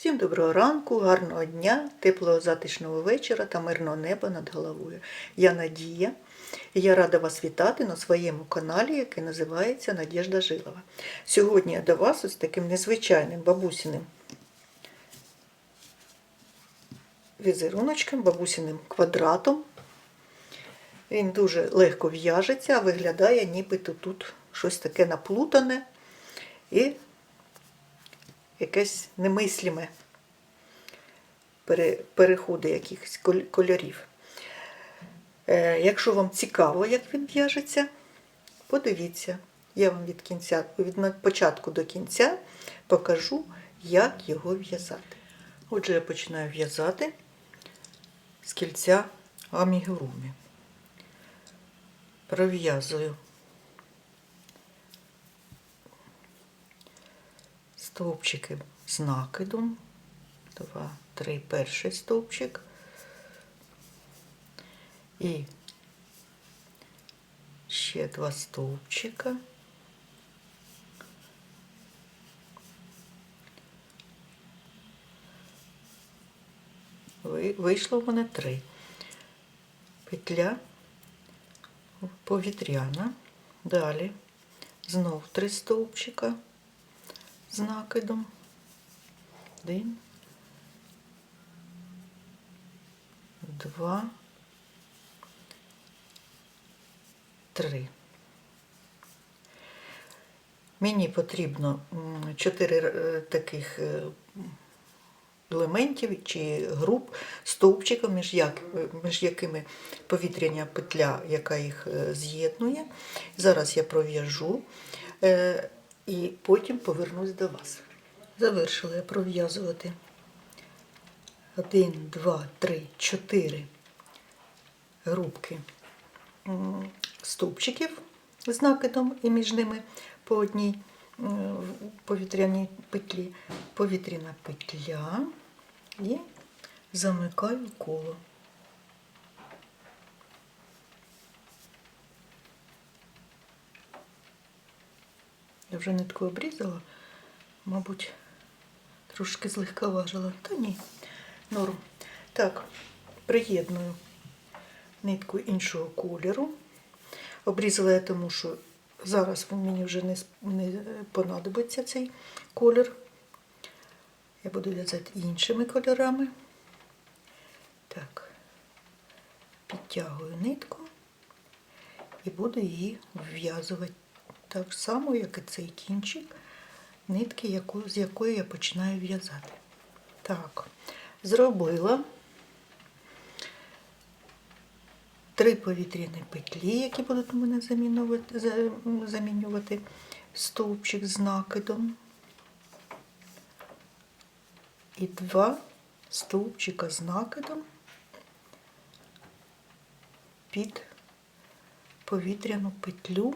Всім доброго ранку, гарного дня, теплого затишного вечора та мирного неба над головою. Я Надія. і Я рада вас вітати на своєму каналі, який називається Надіжда Жилова. Сьогодні я до вас ось таким незвичайним бабусіним візеруночком, бабусіним квадратом. Він дуже легко в'яжеться, виглядає, нібито тут щось таке наплутане і якесь немисліме переходи якихось кольорів. Е, Якщо вам цікаво, як він в'яжеться, подивіться. Я вам від кінця, від початку до кінця покажу, як його в'язати. Отже, я починаю в'язати з кільця амігурумі. Пров'язую стовпчики з накидом. Два, три, перший стовпчик. І ще два стовпчика. Вийшло в мене три. Петля повітряна. Далі знов три стовпчика з накидом. Один, два, три. Мені потрібно чотири е, таких е, елементів чи груп стовпчиків, між, як, між якими повітряна петля, яка їх е, з'єднує. Зараз я пров'яжу е, і потім повернусь до вас. Завершила я пров'язувати один, два, три, чотири грубки м, стовпчиків з накидом і між ними по одній повітряній петлі, повітряна петля і замикаю коло. Я вже нитку обрізала, мабуть, трошки злегка важила. Та ні, норм. Так, приєдную нитку іншого кольору. Обрізала я тому, що зараз мені вже не, понадобиться цей колір. Я буду в'язати іншими кольорами. Так, підтягую нитку і буду її вв'язувати так само, як і цей кінчик нитки, яку, з якої я починаю в'язати. Так, зробила три повітряні петлі, які будуть у мене замінювати стовпчик з накидом. І два стовпчика з накидом під повітряну петлю,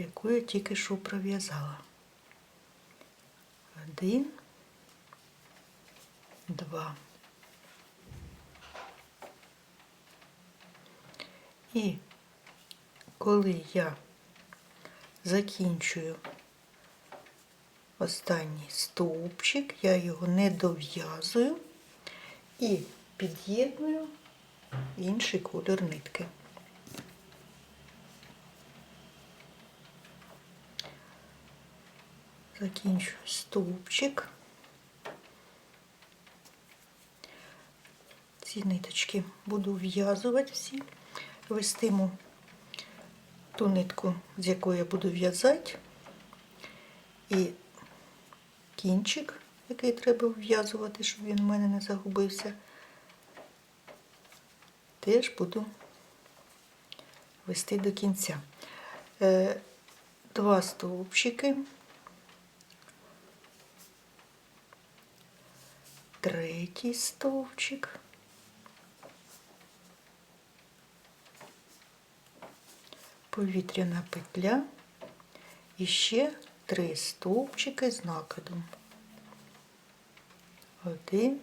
яку я тільки що пров'язала. Один, два. І коли я закінчую останній стовпчик, я його не дов'язую і під'єдную інший колір нитки. Закінчую стовпчик. Ці ниточки буду в'язувати всі, вестиму ту нитку, з якої я буду в'язати, і кінчик, який треба вв'язувати, щоб він у мене не загубився, теж буду вести до кінця. Е, Два стовпчики. Третій стовпчик. Повітряна петля і ще три стовпчики з накидом. Один.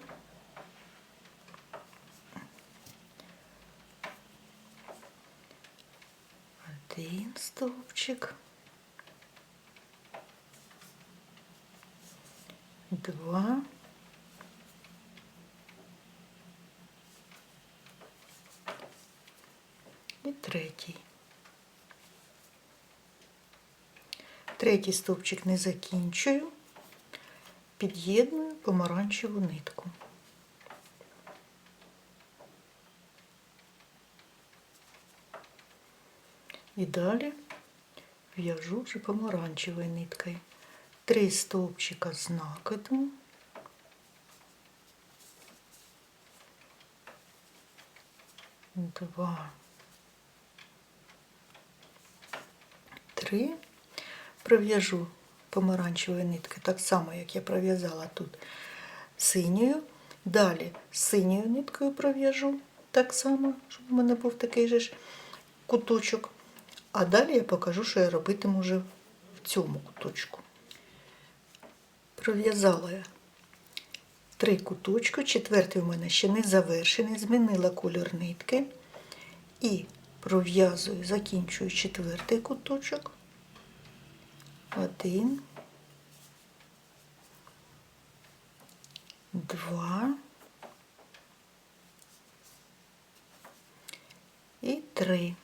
Один стовпчик. Два. Третій. Третій стовпчик не закінчую, під'єдную помаранчеву нитку. І далі в'яжу вже помаранчевою ниткою. Три стовпчика з накидом. Два. Три. Пров'яжу помаранчевої нитки, так само, як я пров'язала тут синьою. Далі синьою ниткою пров'яжу так само, щоб у мене був такий же ж куточок. А далі я покажу, що я робитиму вже в цьому куточку. Пров'язала я три куточки, четвертий у мене ще не завершений, змінила колір нитки і пров'язую, закінчую четвертий куточок. Один, два і три.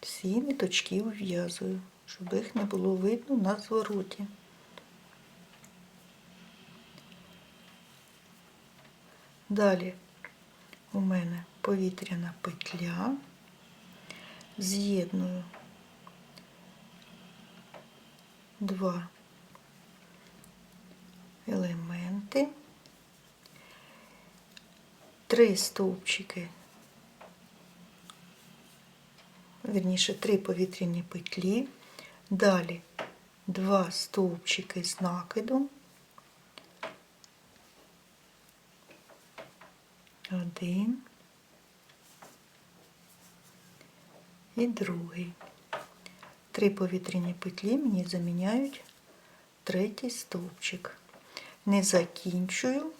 Всі ниточки вв'язую, щоб їх не було видно на звороті. Далі у мене повітряна петля, з'єдную два елементи, три стовпчики, верніше три повітряні петлі, далі два стовпчики з накидом, один. І другий. Три повітряні петлі мені заміняють третій стовпчик. Не закінчую,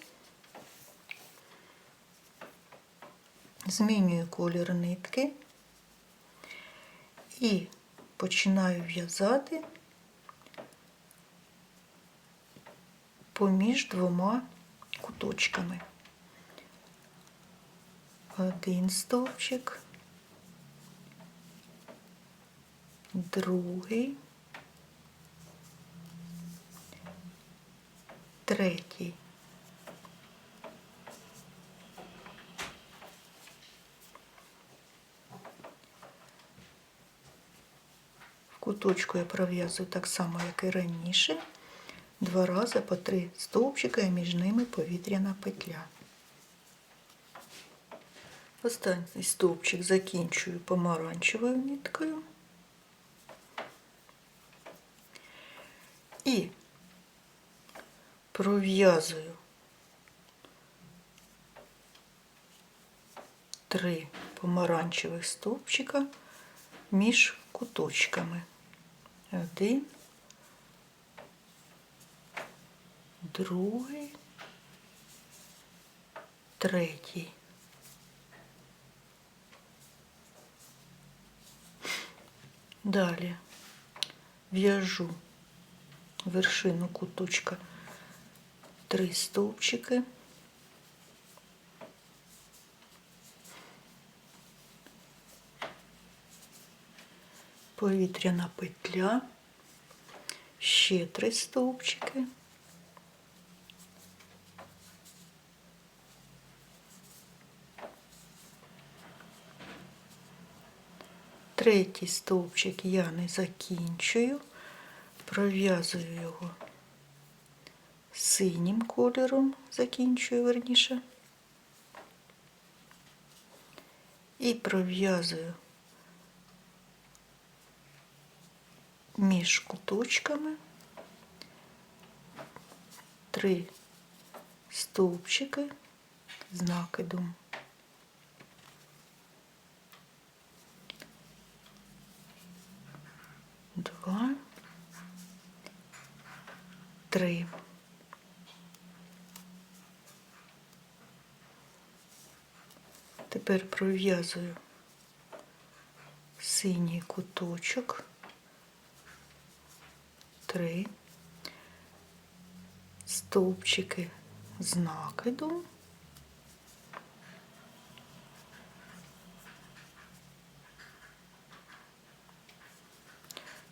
змінюю колір нитки і починаю в'язати поміж двома куточками. Один стовпчик. Другий, третій. В куточку я пров'язую так само, як і раніше, два рази по три стовпчика і між ними повітряна петля. Останній стовпчик закінчую помаранчевою ниткою. І пров'язую три помаранчевих стовпчика між куточками. Один, другий, третій. Далі в'яжу вершину куточка три стовпчики. Повітряна петля, ще три стовпчики. Третій стовпчик я не закінчую пров'язую його синім кольором, закінчую верніше, і пров'язую між куточками три стовпчики з накидом. Два три. Тепер пров'язую синій куточок, три, стовпчики з накидом.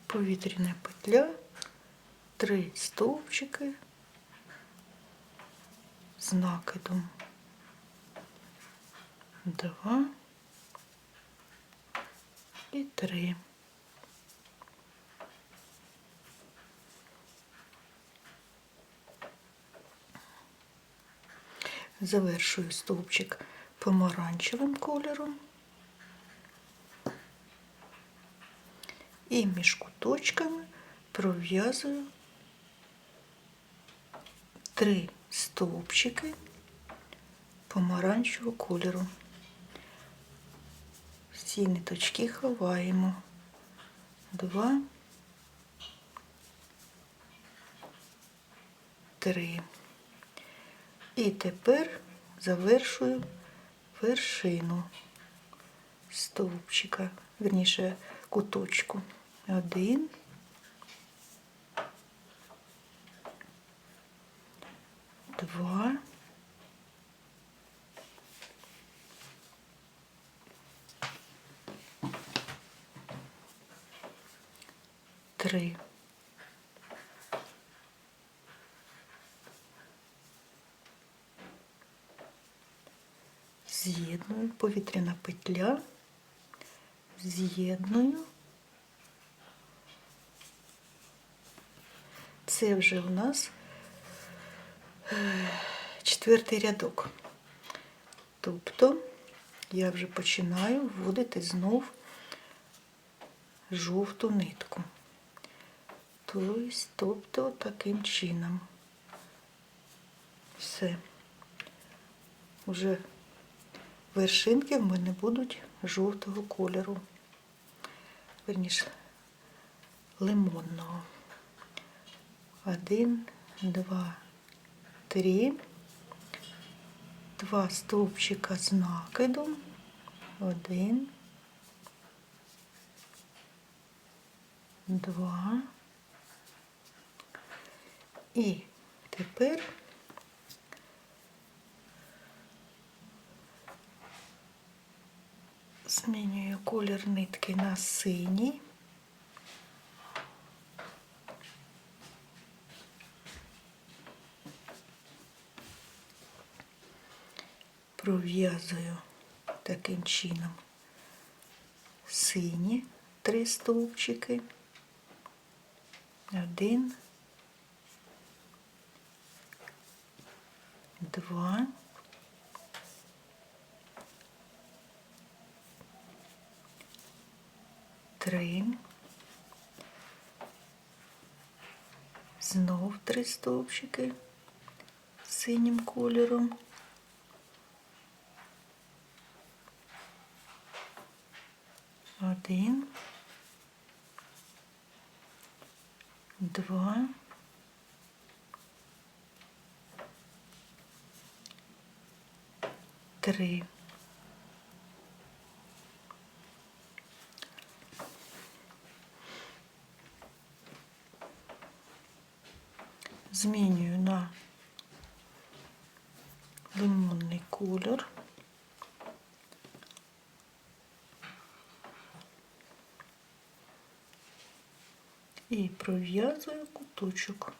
повітряна петля, три стовпчики з накидом. Два і три. Завершую стовпчик помаранчевим кольором. І між куточками пров'язую три стовпчики помаранчевого кольору. Всі ниточки ховаємо. Два, три. І тепер завершую вершину стовпчика, верніше куточку. Один. Два. Три. З'єдную повітряна петля, з'єдную. Це вже у нас е, четвертий рядок. Тобто я вже починаю вводити знов жовту нитку. Тобто, тобто таким чином. Все. Уже вершинки в мене будуть жовтого кольору. Верніше, лимонного. Один, два, три. Два стовпчика з накидом. Один. Два. І тепер змінюю колір нитки на синій. Пров'язую таким чином сині три стовпчики. Один, два, три, знов три стовпчики синім кольором. Один, два, три. Змінюю на лимонний колір. І пров'язую куточок.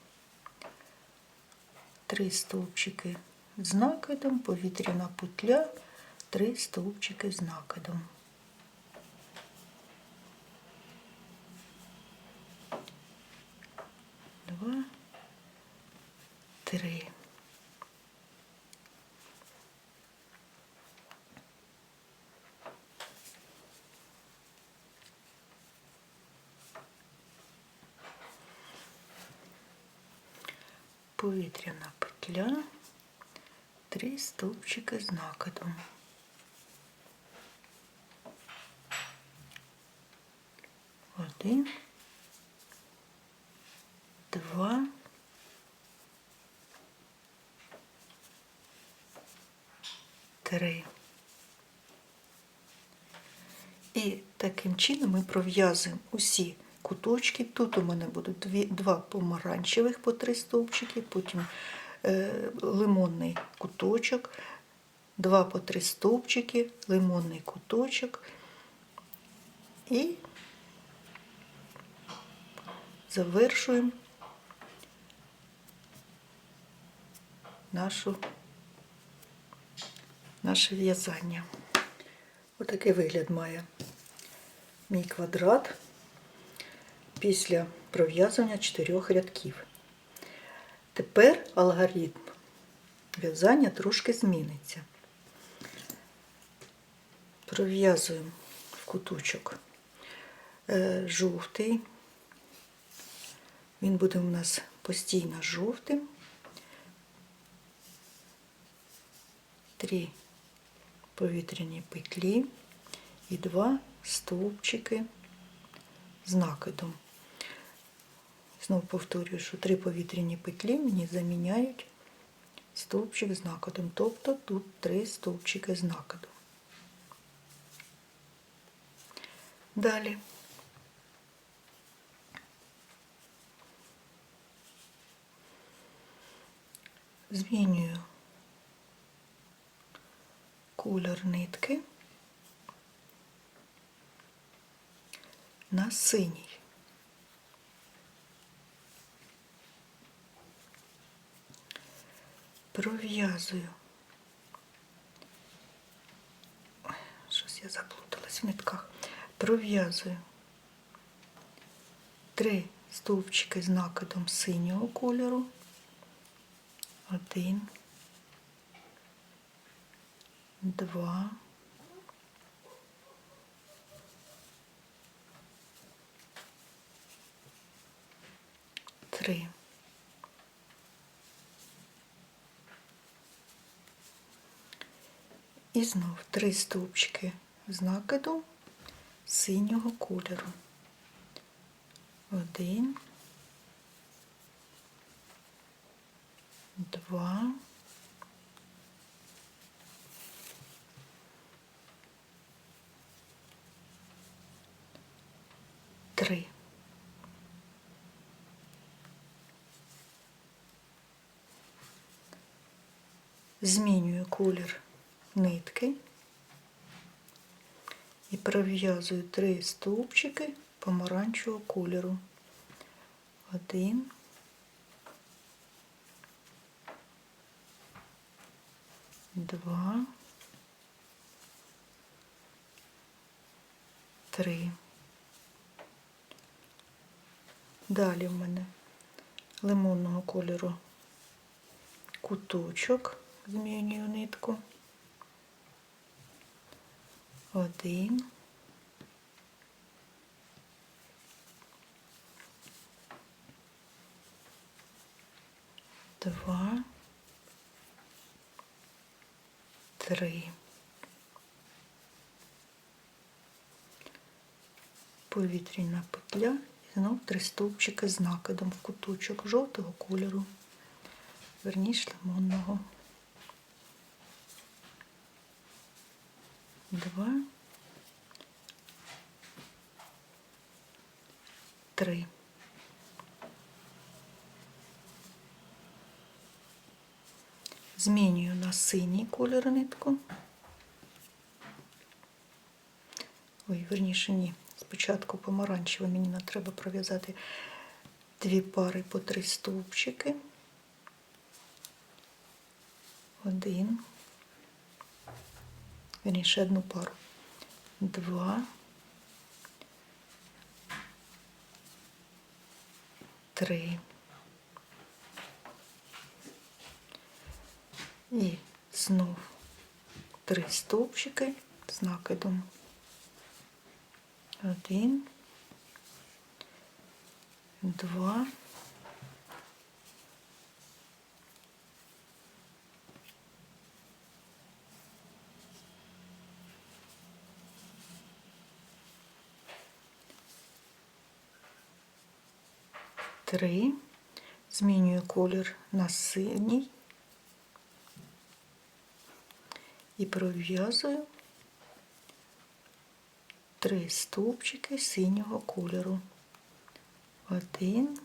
Три стовпчики з накидом, повітряна петля, три стовпчики з накидом. Два, три. Повітряна петля, три стовпчики з накидом. Один, два, три. І таким чином ми пров'язуємо усі куточки. Тут у мене будуть дві, два помаранчевих по три стовпчики, потім е, лимонний куточок, два по три стовпчики, лимонний куточок і завершуємо нашу, наше в'язання. Отакий вигляд має мій квадрат після пров'язування чотирьох рядків. Тепер алгоритм в'язання трошки зміниться. Пров'язуємо в куточок е, жовтий. Він буде у нас постійно жовтим. Три повітряні петлі і два стовпчики з накидом. Знову повторюю, що три повітряні петлі мені заміняють стовпчик з накидом. Тобто тут три стовпчики з накидом. Далі. Змінюю колір нитки на синій. Пров'язую. Щось я заплуталась в нитках. Пров'язую три стовпчики з накидом синього кольору. Один, два, три. І знов три стовпчики з накиду синього кольору. Один, два, три. Змінюю колір нитки і пров'язую три стовпчики помаранчевого кольору. Один, два, три. Далі в мене лимонного кольору куточок, змінюю нитку. Один. Два. Три. Повітряна петля і знов три стовпчики з накидом в куточок жовтого кольору, верніш лимонного. Два. Три. Змінюю на синій кольор нитку. Ой, верніше ні. Спочатку помаранчево мені не треба пров'язати дві пари по три стовпчики. Один. Верніше одну пару. Два. Три. І знов три стовпчики з накидом. Один, два, три. Змінюю колір на синій і пров'язую три стовпчики синього кольору. Один,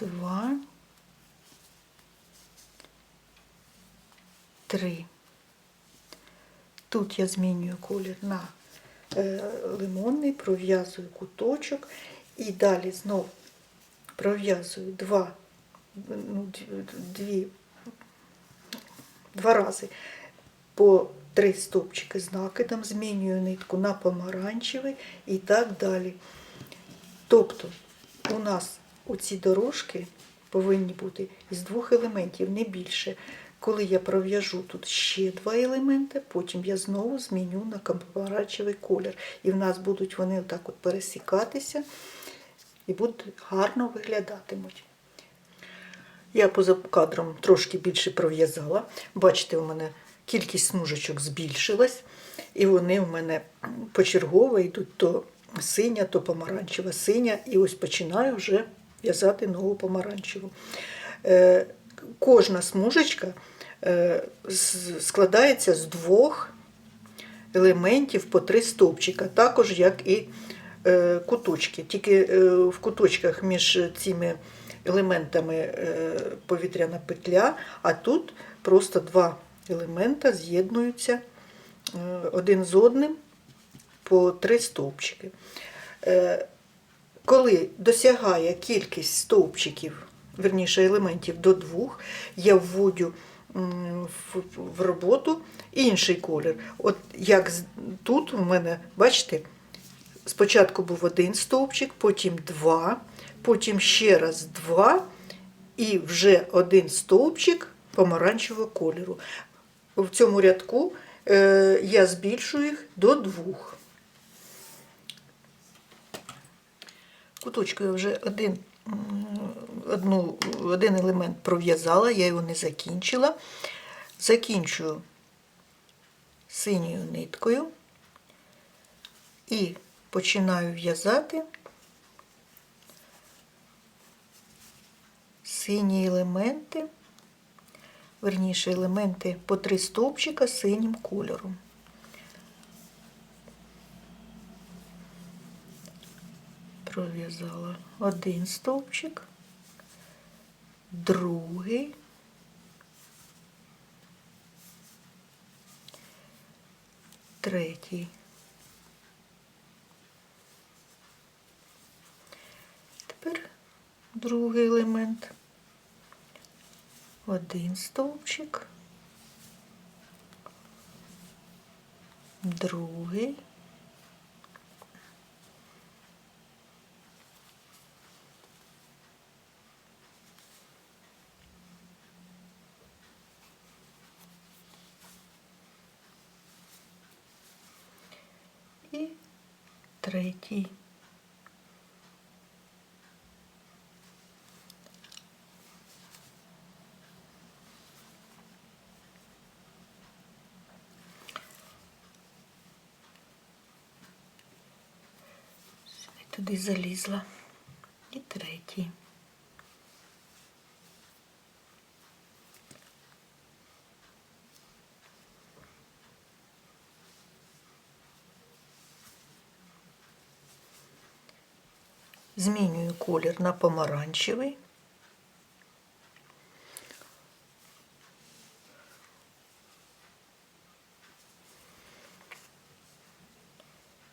два, три. Тут я змінюю колір на лимонний, пров'язую куточок і далі знов пров'язую два, ну, дві- два рази по три стовпчики з накидом, змінюю нитку на помаранчевий і так далі. Тобто у нас оці дорожки повинні бути із двох елементів, не більше. Коли я пров'яжу тут ще два елементи, потім я знову зміню на помаранчевий колір. І в нас будуть вони отак от пересікатися і будуть гарно виглядатимуть. Я поза кадром трошки більше пров'язала. Бачите, у мене кількість смужечок збільшилась, і вони в мене почергово йдуть то синя, то помаранчева синя. І ось починаю вже в'язати нову помаранчеву. Е, кожна смужечка складається з двох елементів по три стовпчика, також як і е, куточки. Тільки е, в куточках між цими елементами е, повітряна петля, а тут просто два елемента з'єднуються е, один з одним по три стовпчики. Е, Коли досягає кількість стовпчиків, верніше елементів до двох, я вводю в, роботу інший колір. От як тут у мене, бачите, спочатку був один стовпчик, потім два, потім ще раз два, і вже один стовпчик помаранчевого кольору. В цьому рядку е, я збільшую їх до двох. Куточку я вже один, одну, один елемент пров'язала, я його не закінчила. Закінчую синьою ниткою і починаю в'язати сині елементи, верніше елементи по три стовпчика синім кольором. Пров'язала один стовпчик, другий, третій. Тепер другий елемент. Один стовпчик, другий. І третій. Туди залізла. І третій. Змінюю колір на помаранчевий.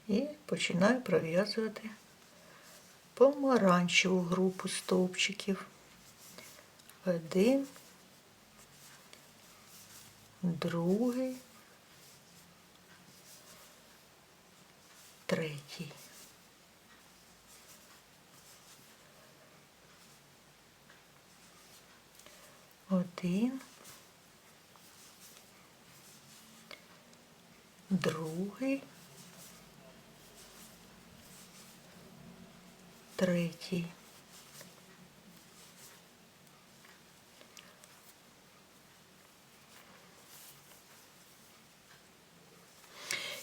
І починаю пров'язувати помаранчеву групу стовпчиків. Один, другий, третій. Один, другий, третій.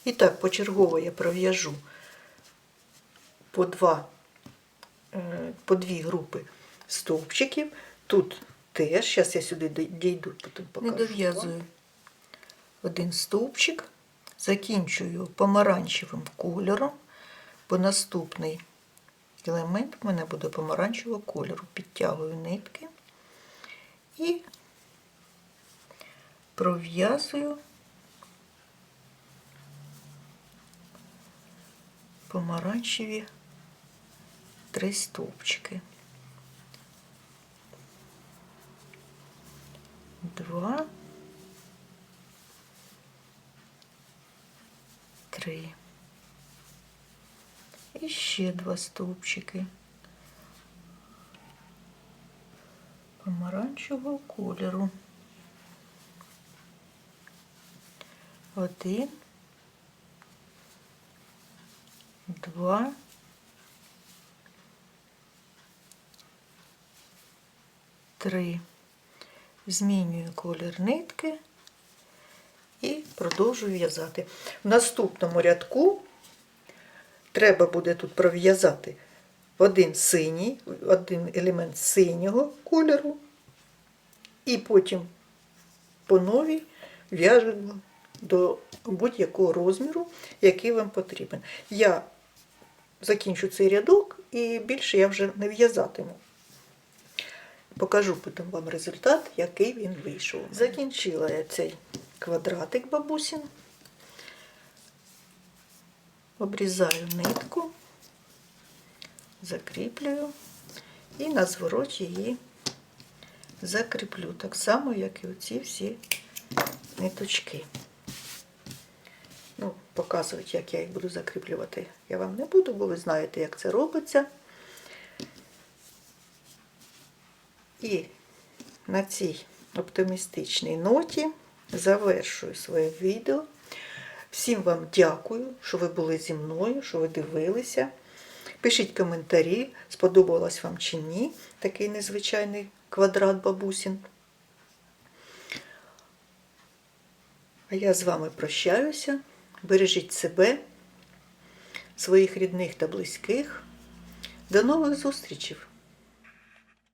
І так, почергово я пров'яжу по два, е, по дві групи стовпчиків. Тут теж, зараз я сюди дійду, потім покажу. Не дов'язую один стовпчик, закінчую помаранчевим кольором, бо наступний елемент в мене буде помаранчевого кольору. Підтягую нитки і пров'язую помаранчеві три стовпчики. Два. Три. І ще два стовпчики. Помаранчевого кольору. Один. Два. Три. Змінюю колір нитки і продовжую в'язати. В наступному рядку треба буде тут пров'язати один синій, один елемент синього кольору, і потім по новій в'яжемо до будь-якого розміру, який вам потрібен. Я закінчу цей рядок і більше я вже не в'язатиму. Покажу потім вам результат, який він вийшов. Закінчила я цей квадратик бабусін. Обрізаю нитку, закріплюю і на звороті її закріплю. Так само, як і оці всі ниточки. Ну, показувати, як я їх буду закріплювати, я вам не буду, бо ви знаєте, як це робиться. І на цій оптимістичній ноті завершую своє відео. Всім вам дякую, що ви були зі мною, що ви дивилися. Пишіть коментарі, сподобалось вам чи ні такий незвичайний квадрат бабусін. А я з вами прощаюся. Бережіть себе, своїх рідних та близьких. До нових зустрічей!